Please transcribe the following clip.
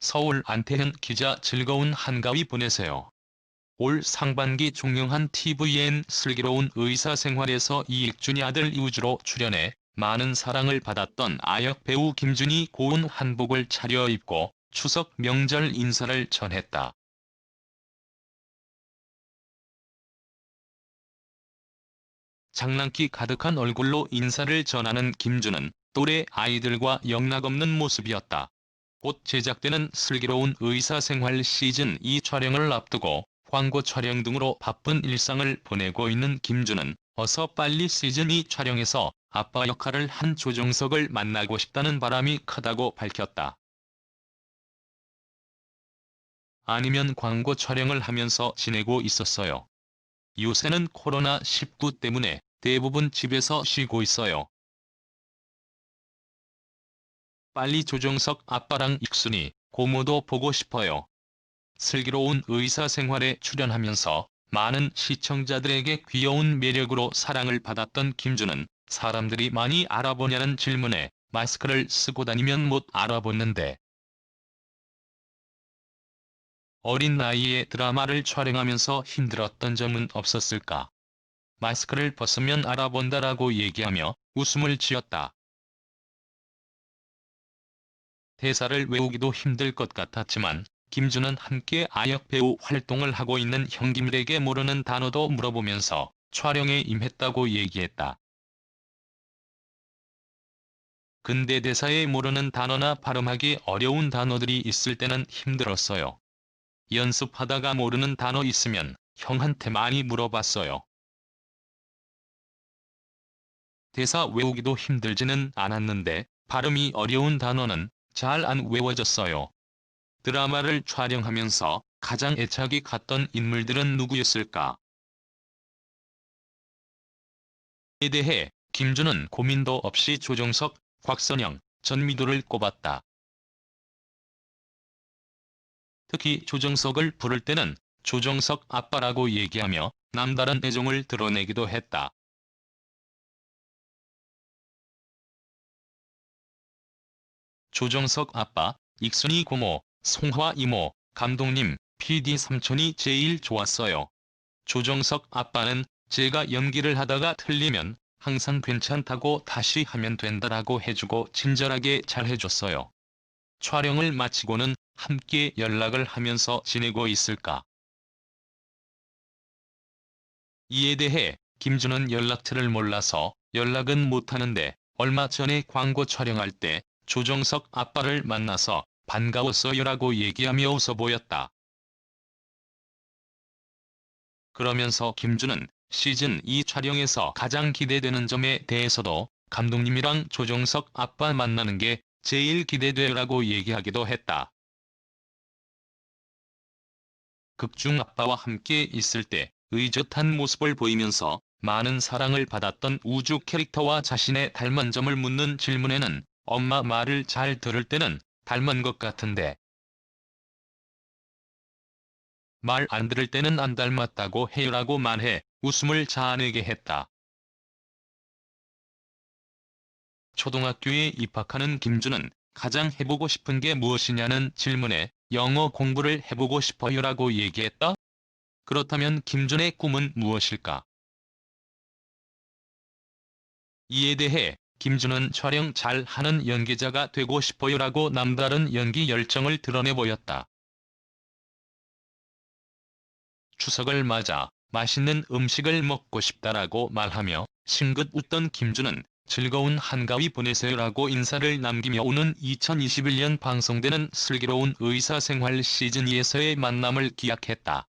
서울 안태현 기자 즐거운 한가위 보내세요. 올 상반기 종영한 tvN 슬기로운 의사생활에서 이익준이 아들 이우주로 출연해 많은 사랑을 받았던 아역 배우 김준이 고운 한복을 차려입고 추석 명절 인사를 전했다. 장난기 가득한 얼굴로 인사를 전하는 김준은 또래 아이들과 영락없는 모습이었다. 곧 제작되는 슬기로운 의사생활 시즌 2 촬영을 앞두고 광고 촬영 등으로 바쁜 일상을 보내고 있는 김준은 어서 빨리 시즌 2 촬영에서 아빠 역할을 한 조정석을 만나고 싶다는 바람이 크다고 밝혔다. 아니면 광고 촬영을 하면서 지내고 있었어요. 요새는 코로나19 때문에 대부분 집에서 쉬고 있어요. 빨리 조정석 아빠랑 익순이 고모도 보고 싶어요. 슬기로운 의사 생활에 출연하면서 많은 시청자들에게 귀여운 매력으로 사랑을 받았던 김준은 사람들이 많이 알아보냐는 질문에 마스크를 쓰고 다니면 못 알아보는데 어린 나이에 드라마를 촬영하면서 힘들었던 점은 없었을까? 마스크를 벗으면 알아본다라고 얘기하며 웃음을 지었다. 대사를 외우기도 힘들 것 같았지만 김준은 함께 아역 배우 활동을 하고 있는 형님들에게 모르는 단어도 물어보면서 촬영에 임했다고 얘기했다. 근데 대사에 모르는 단어나 발음하기 어려운 단어들이 있을 때는 힘들었어요. 연습하다가 모르는 단어 있으면 형한테 많이 물어봤어요. 대사 외우기도 힘들지는 않았는데 발음이 어려운 단어는 잘 안 외워졌어요. 드라마를 촬영하면서 가장 애착이 갔던 인물들은 누구였을까? 에 대해 김준은 고민도 없이 조정석, 곽선영, 전미도를 꼽았다. 특히 조정석을 부를 때는 조정석 아빠라고 얘기하며 남다른 애정을 드러내기도 했다. 조정석 아빠, 익순이 고모, 송화 이모, 감독님, PD 삼촌이 제일 좋았어요. 조정석 아빠는 제가 연기를 하다가 틀리면 항상 괜찮다고 다시 하면 된다라고 해주고 친절하게 잘 해줬어요. 촬영을 마치고는 함께 연락을 하면서 지내고 있을까? 이에 대해 김준은 연락처를 몰라서 연락은 못하는데 얼마 전에 광고 촬영할 때 조정석 아빠를 만나서 반가웠어요라고 얘기하며 웃어 보였다. 그러면서 김준은 시즌 2 촬영에서 가장 기대되는 점에 대해서도 감독님이랑 조정석 아빠 만나는 게 제일 기대돼라고 얘기하기도 했다. 극중 아빠와 함께 있을 때 의젓한 모습을 보이면서 많은 사랑을 받았던 우주 캐릭터와 자신의 닮은 점을 묻는 질문에는 엄마 말을 잘 들을 때는 닮은 것 같은데 말 안 들을 때는 안 닮았다고 해요라고 말해 웃음을 자아내게 했다. 초등학교에 입학하는 김준은 가장 해보고 싶은 게 무엇이냐는 질문에 영어 공부를 해보고 싶어요라고 얘기했다. 그렇다면 김준의 꿈은 무엇일까? 이에 대해 김준은 촬영 잘 하는 연기자가 되고 싶어요라고 남다른 연기 열정을 드러내 보였다. 추석을 맞아 맛있는 음식을 먹고 싶다라고 말하며 싱긋 웃던 김준은 즐거운 한가위 보내세요라고 인사를 남기며 오는 2021년 방송되는 슬기로운 의사생활 시즌2에서의 만남을 기약했다.